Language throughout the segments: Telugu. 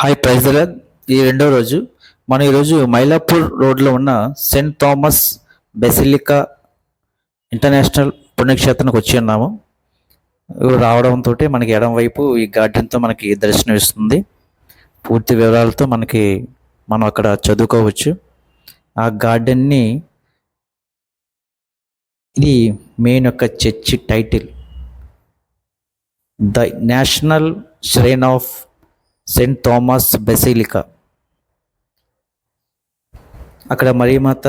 హాయ్ ప్రైజరాజ్ ఈ రెండో రోజు మనం ఈరోజు మైలాపూర్ రోడ్లో ఉన్న సెయింట్ థామస్ బెసిలికా ఇంటర్నేషనల్ పుణ్యక్షేత్రానికి వచ్చి ఉన్నాము. రావడంతో మనకి ఎడం వైపు ఈ గార్డెన్తో మనకి దర్శనం ఇస్తుంది పూర్తి వివరాలతో మనకి మనం అక్కడ చదువుకోవచ్చు. ఆ గార్డెన్ని ఇది మెయిన్ యొక్క church title. The national shrine of saint Thomas basilica. అక్కడ మరియమాత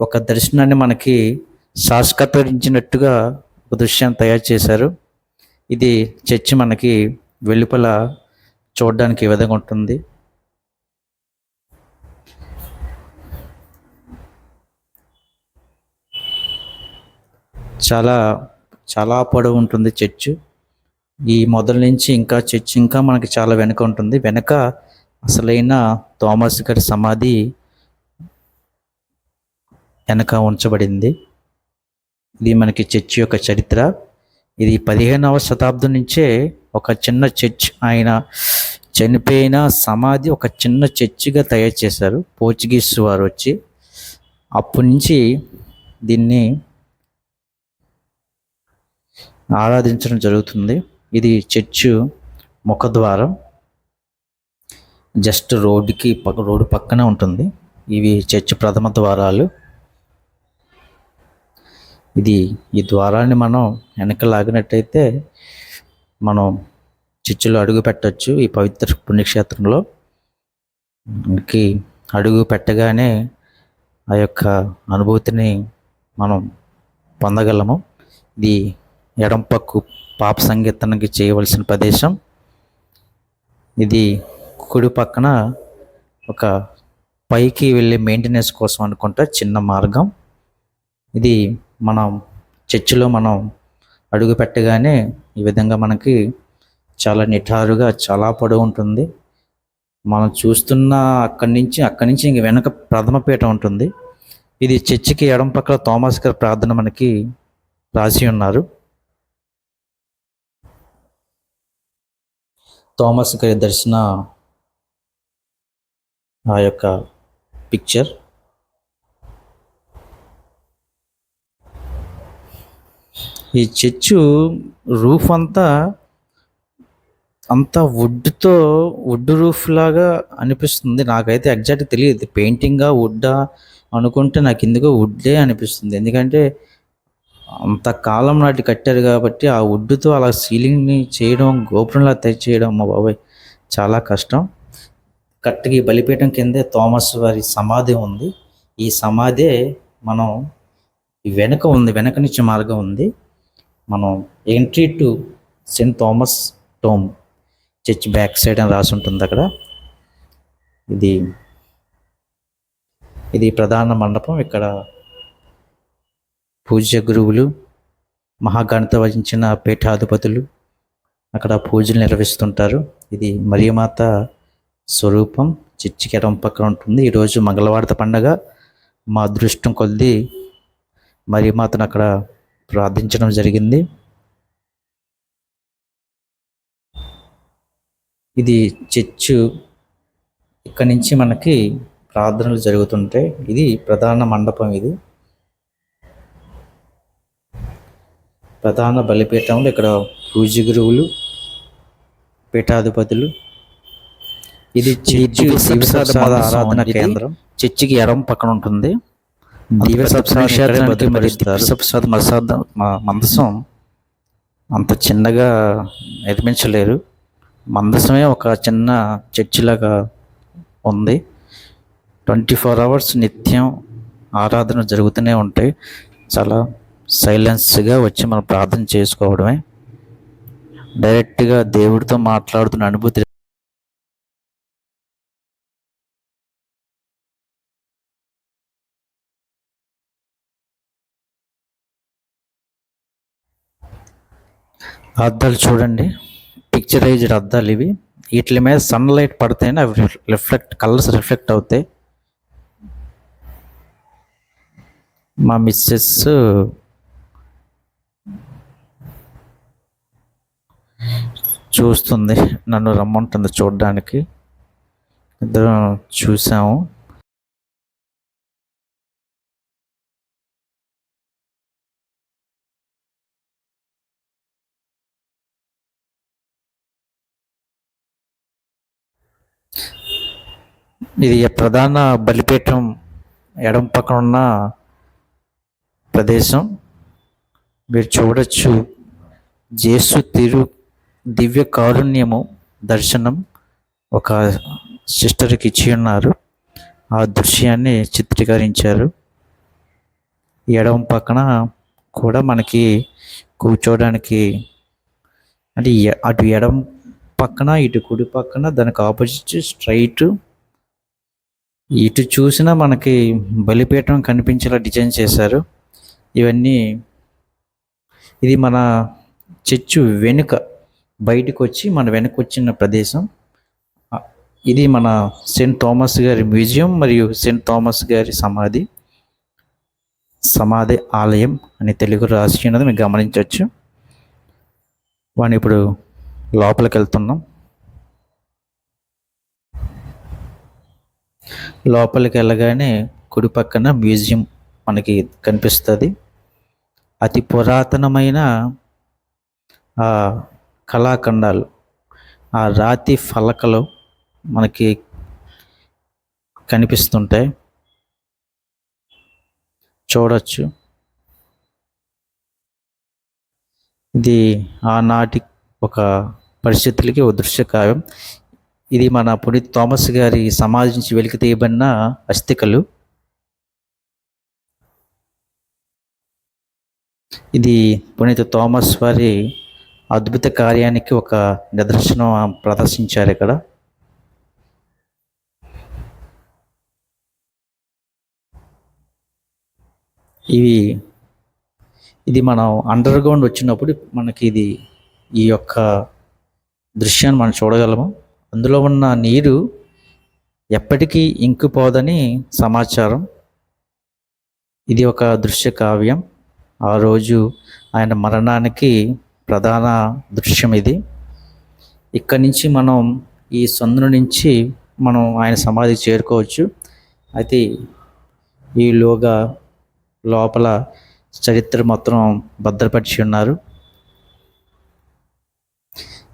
ఒక దర్శనాన్ని మనకి సాక్షాత్కరించినట్టుగా ఒక దృశ్యాన్ని తయారు చేశారు. ఇది చర్చి మనకి వెలుపల చూడడానికి ఈ విధంగా ఉంటుంది. చాలా చాలా పొడవు ఉంటుంది చర్చ్. ఈ మొదల నుంచి ఇంకా చర్చ్ ఇంకా మనకి చాలా వెనుక ఉంటుంది. వెనక అసలైన థామస్ గారి సమాధి వెనక ఉంచబడింది. ఇది మనకి చర్చ్ యొక్క చరిత్ర. ఇది పదిహేనవ శతాబ్దం నుంచే ఒక చిన్న చర్చ్ ఆయన చనిపోయిన సమాధి ఒక చిన్న చర్చిగా తయారు చేశారు. పోర్చుగీస్ వారు వచ్చి అప్పటి నుంచి దీన్ని ఆరాధించడం జరుగుతుంది. ఇది చర్చ్ ముఖద్వారం. జస్ట్ రోడ్డుకి రోడ్డు పక్కన ఉంటుంది. ఇవి చర్చ్ ప్రథమ ద్వారాలు. ఇది ఈ ద్వారాన్ని మనం వెనక లాగినట్టయితే మనం చర్చిలో అడుగు పెట్టచ్చు ఈ పవిత్ర పుణ్యక్షేత్రంలో. మనకి అడుగు పెట్టగానే ఆ యొక్క అనుభూతిని మనం పొందగలము. ఇది ఎడంపక్కు పాప సంగీతానికి చేయవలసిన ప్రదేశం. ఇది కుడి పక్కన ఒక పైకి వెళ్ళే మెయింటెనెన్స్ కోసం అనుకుంటా చిన్న మార్గం. ఇది మనం చర్చిలో మనం అడుగు పెట్టగానే ఈ విధంగా మనకి చాలా నిఠారుగా చాలా పొడవు ఉంటుంది. మనం చూస్తున్న అక్కడి నుంచి అక్కడి నుంచి ఇంక వెనక ప్రథమపీట ఉంటుంది. ఇది చర్చికి ఎడం పక్కల థామస్ గారి ప్రార్థన మనకి రాసి ఉన్నారు. థామస్ గారి దర్శన ఆ యొక్క పిక్చర్. ఈ చర్చు రూఫ్ అంతా అంతా వుడ్తో వుడ్ రూఫ్ లాగా అనిపిస్తుంది. నాకైతే ఎగ్జాక్ట్ తెలియదు. పెయింటింగా వుడ్డా అనుకుంటే నాకు ఎందుకో వుడ్డే అనిపిస్తుంది. ఎందుకంటే అంత కాలం నాటి కట్టారు కాబట్టి ఆ వుడ్తో అలా సీలింగ్ని చేయడం గోపురంలా తయారు చేయడం మా బాబాయ్ చాలా కష్టం. కరెక్ట్గా ఈ బలిపీఠం కిందే థామస్ వారి సమాధి ఉంది. ఈ సమాధి మనం వెనుక వెనక ఉంది వెనక నుంచి మార్గం ఉంది. మనం entry to saint Thomas tomb church back side అని రాసి ఉంటుంది అక్కడ. ఇది ఇది ప్రధాన మండపం. ఇక్కడ పూజ్య గురువులు మహాగణత వహించిన పీఠాధిపతులు అక్కడ పూజలు నిర్వహిస్తుంటారు. ఇది మరియమాత స్వరూపం చర్చికి ఎడం పక్కన ఉంటుంది ఈరోజు మంగళవారత పండగ. మా అదృష్టం కొద్దీ మరియమాతను అక్కడ ప్రార్థించడం జరిగింది. ఇది చర్చు ఇక్కడ నుంచి మనకి ప్రార్థనలు జరుగుతుంటాయి. ఇది ప్రధాన మండపం ఇది. ప్రధాన బలిపీఠంలో ఇక్కడ పూజ్య గురువులు పీఠాధిపతులు. ఇది చర్చి దివసప్రసాద ఆరాధన కేంద్రం. చర్చికి ఎడం పక్కన ఉంటుంది. దివసప్రసాదానికి మరి మసాద మందసం అంత చిన్నగా నిర్మించలేరు. మందసమే ఒక చిన్న చర్చిలాగా ఉంది. ట్వంటీ ఫోర్ అవర్స్ నిత్యం ఆరాధన జరుగుతూనే ఉంటాయి. చాలా సైలెన్స్గా వచ్చి మనం ప్రార్థన చేసుకోవడమే. డైరెక్ట్గా దేవుడితో మాట్లాడుతున్న అనుభూతి అద్దాలు చూడండి. పిక్చరైజ్డ్ అద్దాలు ఇవి. వీటి మీద సన్లైట్ పడితేనే అవి రిఫ్లెక్ట్ కలర్స్ రిఫ్లెక్ట్ అవుతాయి. మా మిస్సెస్ చూస్తుంది. నన్ను రమ్మంటుంది చూడడానికి. ఇద్దరం చూసాము. ఇది ప్రధాన బలిపీఠం ఎడం పక్కన ఉన్న ప్రదేశం. మీరు చూడొచ్చు. జేసు తిరు దివ్య కారుణ్యము దర్శనం ఒక సిస్టర్కి ఇచ్చి ఉన్నారు. ఆ దృశ్యాన్ని చిత్రీకరించారు. ఎడమ పక్కన కూడా మనకి కూర్చోవడానికి అంటే అటు ఎడం పక్కన ఇటు కుడి పక్కన దానికి ఆపోజిట్ స్ట్రైట్. ఇటు చూసినా మనకి బలిపీఠం కనిపించేలా డిజైన్ చేశారు. ఇవన్నీ ఇది మన చర్చ్ వెనుక బయటకు వచ్చి మన వెనక్కి వచ్చిన ప్రదేశం ఇది మన సెయింట్ థామస్ గారి మ్యూజియం మరియు సెయింట్ థామస్ గారి సమాధి. సమాధి ఆలయం అని తెలుగు రాసి ఉన్నది మీరు గమనించవచ్చు. వాడిని ఇప్పుడు లోపలికి వెళ్తున్నాం. లోపలికి వెళ్ళగానే కుడి పక్కన మ్యూజియం మనకి కనిపిస్తుంది. అతి పురాతనమైన కళాఖండాలు. ఆ రాతి ఫలకలు మనకి కనిపిస్తుంటాయి. చూడవచ్చు ఇది ఆనాటి ఒక పరిస్థితులకి ఒక దృశ్య కావ్యం ఇది మన పునీత్ థామస్ గారి సమాజం నుంచి వెలికి తీయబడిన అస్థికలు. ఇది పునీత థామస్ వారి అద్భుత కార్యానికి ఒక నిదర్శనం ప్రదర్శించారు ఇక్కడ. ఇవి ఇది మనం అండర్ గ్రౌండ్ వచ్చినప్పుడు మనకి ఇది ఈ యొక్క దృశ్యాన్ని మనం చూడగలము. అందులో ఉన్న నీరు ఎప్పటికీ ఇంకిపోదని సమాచారం. ఇది ఒక దృశ్య కావ్యం. ఆ రోజు ఆయన మరణానికి ప్రధాన దృశ్యం ఇది. ఇక్కడి నుంచి మనం ఈ సందుల నుంచి మనం ఆయన సమాధికి చేరుకోవచ్చు. అయితే ఈలోగా లోపల చరిత్ర మొత్తం భద్రపరిచి ఉన్నారు.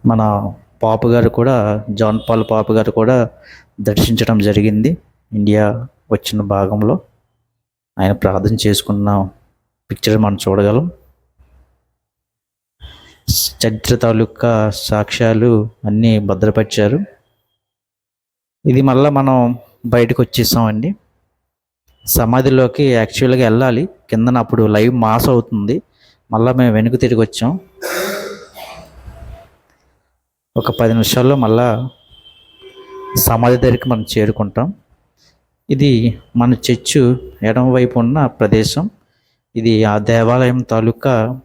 మన పాపు గారు కూడా జాన్ పాల్ పాపు గారు కూడా దర్శించడం జరిగింది. ఇండియా వచ్చిన భాగంలో. ఆయన ప్రార్థన చేసుకున్న పిక్చర్ మనం చూడగలం. చరిత్ర తాలూకా సాక్ష్యాలు అన్నీ భద్రపరిచారు. ఇది మళ్ళీ మనం బయటకు వచ్చేసామండి. సమాధిలోకి యాక్చువల్గా వెళ్ళాలి. కిందన అప్పుడు లైవ్ మాస్ అవుతుంది. మళ్ళీ మేము వెనుక తిరిగి వచ్చాం. ఒక పది నిమిషాల్లో మళ్ళా సమాధి దగ్గరికి మనం చేరుకుంటాం. ఇది మన చర్చు ఎడమ వైపు ఉన్న ప్రదేశం. ఇది ఆ దేవాలయం తాలూకా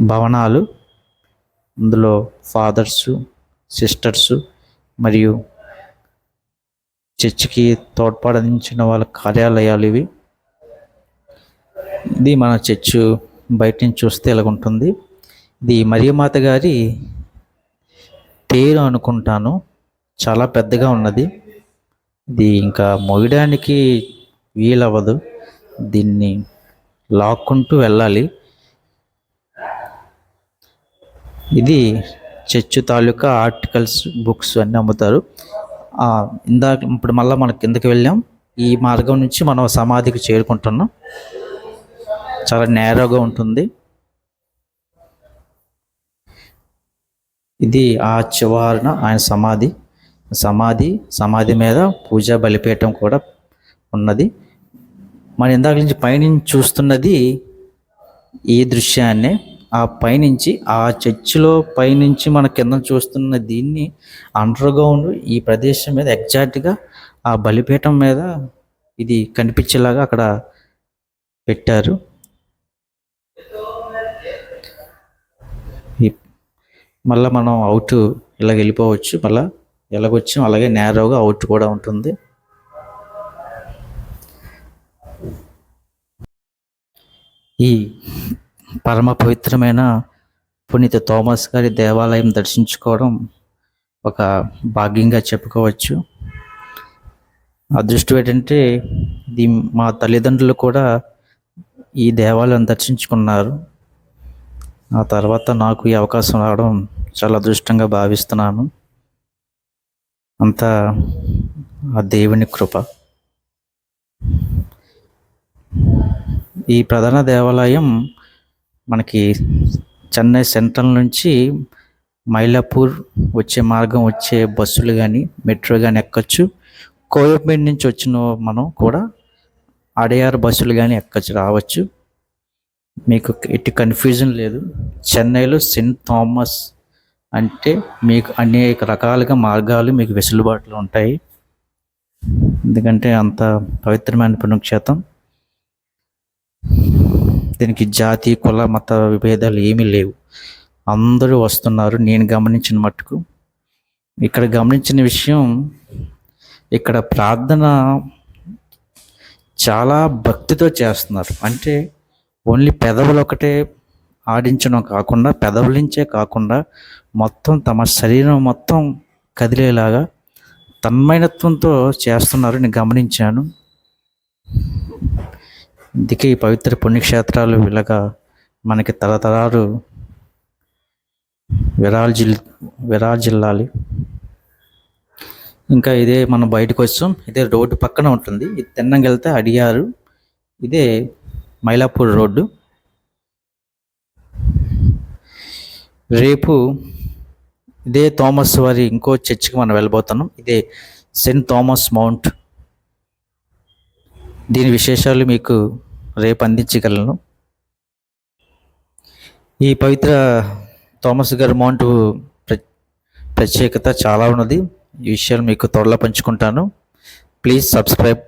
భవనాలు అందులో ఫాదర్సు సిస్టర్సు మరియు చర్చికి తోడ్పడించిన వాళ్ళ కార్యాలయాలు ఇవి. ఇది మన చర్చు బయట నుంచి చూస్తే ఇలాగుంటుంది ఇది మరియమాత గారి తేరు అనుకుంటాను. చాలా పెద్దగా ఉన్నది. ఇది ఇంకా మొయ్యడానికి వీలవ్వదు. దీన్ని లాక్కుంటూ వెళ్ళాలి. ఇది చర్చ్ తాలూకా ఆర్టికల్స్ బుక్స్ అన్నీ అమ్ముతారు ఇందాక ఇప్పుడు మళ్ళీ మనం కిందకి వెళ్ళాం. ఈ మార్గం నుంచి మనం సమాధికి చేరుకుంటున్నాం. చాలా నేరోగా ఉంటుంది. ఇది ఆ చివరన ఆయన సమాధి. సమాధి సమాధి మీద పూజా బలిపీఠం కూడా ఉన్నది. మనం ఇందాక నుంచి పైనుంచి చూస్తున్నది ఈ దృశ్యాన్ని. ఆ పైనుంచి ఆ చర్చిలో పైనుంచి మన కింద చూస్తున్న దీన్ని అండర్ గ్రౌండ్ ఈ ప్రదేశం మీద ఎగ్జాక్ట్గా ఆ బలిపీఠం మీద ఇది కనిపించేలాగా అక్కడ పెట్టారు. మళ్ళీ మనం అవుట్ ఇలా వెళ్ళిపోవచ్చు. మళ్ళీ ఎలాగొచ్చాం అలాగే నేరోగా అవుట్ కూడా ఉంటుంది. ఈ పరమ పవిత్రమైన పునీత థామస్ గారి దేవాలయం దర్శించుకోవడం ఒక భాగ్యంగా చెప్పుకోవచ్చు. అదృష్టం ఏంటంటే ఇది మా తల్లిదండ్రులు కూడా ఈ దేవాలయం దర్శించుకున్నారు. ఆ తర్వాత నాకు ఈ అవకాశం రావడం చాలా అదృష్టంగా భావిస్తున్నాను. అంతా ఆ దేవుని కృప. ఈ ప్రధాన దేవాలయం మనకి చెన్నై సెంట్రల్ నుంచి మైలాపూర్ వచ్చే మార్గం వచ్చే బస్సులు కానీ మెట్రో కానీ ఎక్కచ్చు. కోయపేట నుంచి వచ్చిన మనం కూడా అడయార్ బస్సులు కానీ ఎక్కచ్చు రావచ్చు. మీకు ఎట్టి కన్ఫ్యూజన్ లేదు. చెన్నైలో సెయింట్ థామస్ అంటే మీకు అనేక రకాలుగా మార్గాలు మీకు వెసులుబాటులో ఉంటాయి. ఎందుకంటే అంత పవిత్రమైన పుణ్యక్షేత్రం. దీనికి జాతి కుల మత విభేదాలు ఏమీ లేవు. అందరూ వస్తున్నారు. నేను గమనించిన మట్టుకు ఇక్కడ గమనించిన విషయం ఇక్కడ ప్రార్థన చాలా భక్తితో చేస్తున్నారు. అంటే ఓన్లీ పెదవులు ఒకటే ఆడించడం కాకుండా పెదవులించే కాకుండా మొత్తం తమ శరీరం మొత్తం కదిలేలాగా తన్మైనత్వంతో చేస్తున్నారు. నేను గమనించాను. అందుకే ఈ పవిత్ర పుణ్యక్షేత్రాలు వెళ్ళగా మనకి తరతరాలు విరాజిల్ విరాజిల్లాలి ఇంకా ఇదే మనం బయటకు వచ్చాం. ఇదే రోడ్డు పక్కన ఉంటుంది. ఇది తిన్నంగా వెళ్తే అడిగారు. ఇదే మైలాపూర్ రోడ్డు. రేపు ఇదే థామస్ వారి ఇంకో చర్చికి మనం వెళ్ళబోతున్నాం. ఇదే సెయింట్ థామస్ మౌంట్. దీని విశేషాలు మీకు రేపు అందించగలను. ఈ పవిత్ర థామస్ గారి మౌంట్ ప్ర ప్రత్యేకత చాలా ఉన్నది. ఈ విషయాలు మీకు త్వరలో పంచుకుంటాను. Please subscribe